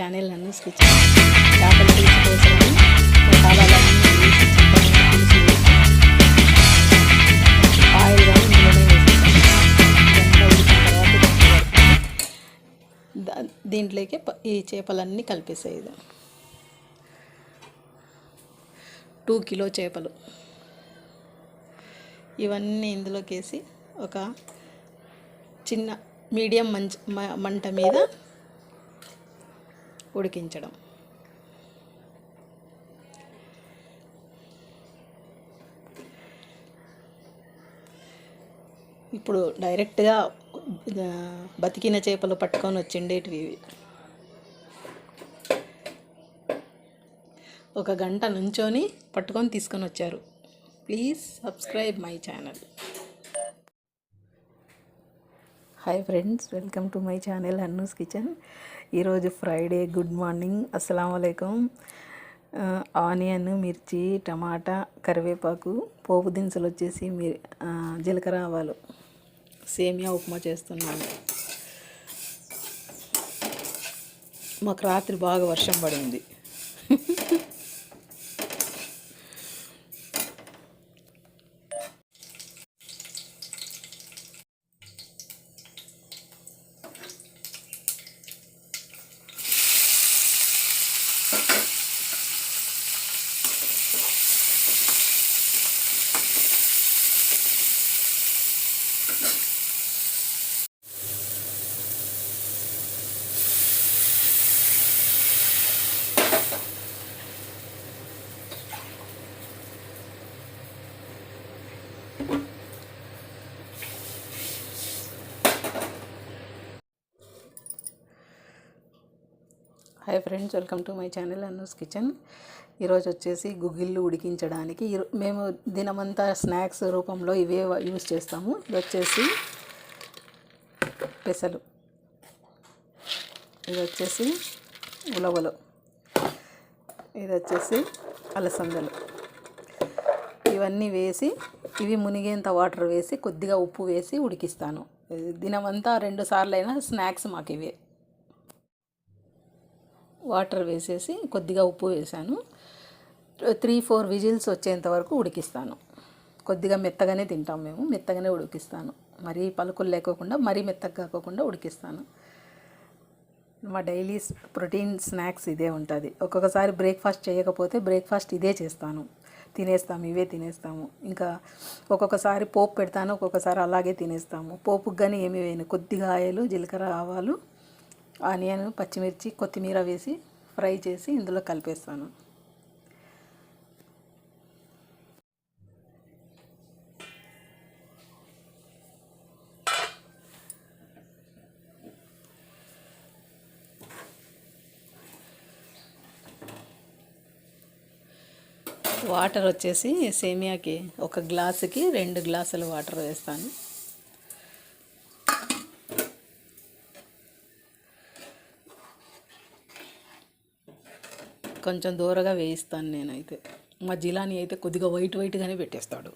Channel నన్ను స్కిచ్ చేపల పులుసు కోసమని ఆయిల్ కానీ ఇందులోనే తర్వాత దీంట్లోకి ఈ చేపలన్నీ కలిపేసేది టూ కిలో చేపలు. ఇవన్నీ ఇందులోకి వేసి ఒక చిన్న మీడియం మంచ మ- మంట మీద ఉడికించడం. ఇప్పుడు డైరెక్ట్గా బతికిన చేపలు పట్టుకొని వచ్చిండేటివి ఇవి. ఒక గంట నుంచొని పట్టుకొని తీసుకొని వచ్చారు. Please subscribe my channel. Hi friends welcome to my channel Annu's kitchen ఈరోజు ఫ్రైడే గుడ్ మార్నింగ్ అస్సలం అయికం ఆనియన్ మిర్చి టమాటా కరివేపాకు పోపు దినుసులు వచ్చేసి మీ uh, జీలకర్ర ఆవాలు. సేమియా ఉప్మా చేస్తున్నాను. మాకు రాత్రి బాగా వర్షం పడింది. Hi friends welcome to my channel Annu's kitchen. ఈరోజు వచ్చేసి గుగ్గిళ్ళు ఉడికించడానికి మేము దినమంతా స్నాక్స్ రూపంలో ఇవే యూస్ చేస్తాము. ఇది వచ్చేసి పెసలు. ఇది వచ్చేసి ఉలవలు. ఇది వచ్చేసి అలసందలు. ఇవన్నీ వేసి ఇవి మునిగేంత వాటర్ వేసి కొద్దిగా ఉప్పు వేసి ఉడికిస్తాను. దినమంతా రెండు సార్లు అయినా స్నాక్స్ మాకు ఇవే వాటర్ వేసేసి కొద్దిగా ఉప్పు వేసాను. త్రీ ఫోర్ విజిల్స్ వచ్చేంత వరకు ఉడికిస్తాను. కొద్దిగా మెత్తగానే తింటాం మేము మెత్తగానే ఉడికిస్తాను. మరీ పలుకులు లేకోకుండా మరీ మెత్తగా కాకోకుండా ఉడికిస్తాను. మా డైలీ ప్రోటీన్ స్నాక్స్ ఇదే ఉంటుంది. ఒక్కొక్కసారి బ్రేక్ఫాస్ట్ చేయకపోతే బ్రేక్ఫాస్ట్ ఇదే చేస్తాను. తినేస్తాము ఇవే తినేస్తాము. ఇంకా ఒక్కొక్కసారి పోపు పెడతాను ఒక్కొక్కసారి అలాగే తినేస్తాము. పోపుకి కానీ ఏమి వేయను. కొద్దిగా ఆయిలు జీలకర్ర ఆవాలు ఆనియన్ పచ్చిమిర్చి కొత్తిమీర వేసి ఫ్రై చేసి ఇందులో కలిపేస్తాను. వాటర్ వచ్చేసి సేమియాకి ఒక గ్లాసుకి రెండు గ్లాసులు వాటర్ వేస్తాను. కొంచెం దూరగా వేయిస్తాను నేనైతే. మా జిలాని అయితే కొద్దిగా వైట్ వైట్గానే పెట్టేస్తాడు.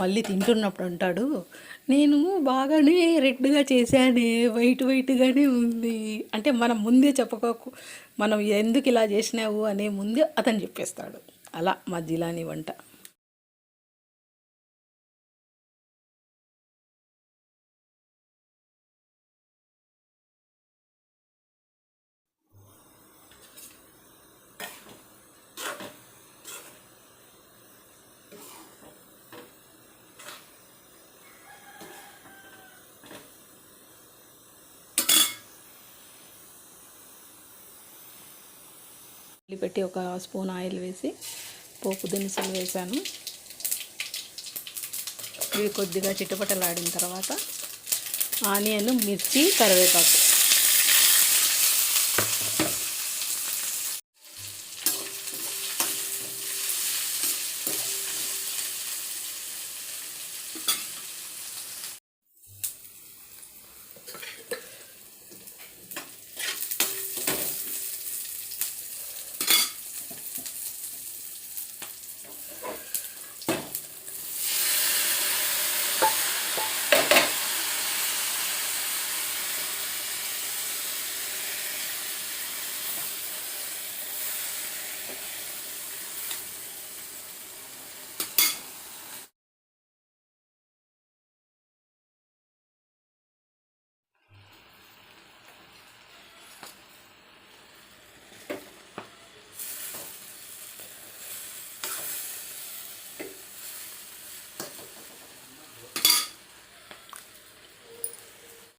మళ్ళీ తింటున్నప్పుడు అంటాడు నేను బాగానే రెడ్గా చేశానే వైట్ వైట్గానే ఉంది. అంటే మనం ముందే చెప్పకోకు మనం ఎందుకు ఇలా చేసినావు? అనే ముందే అతను చెప్పేస్తాడు. అలా మా జిలానీ వంట. పెట్టి ఒక స్పూన్ ఆయిల్ వేసి పోపు దినుసులు వేసాను. ఇవి కొద్దిగా చిటపటలాడిన తర్వాత ఆనియన్ మిర్చి కరివేపాకు.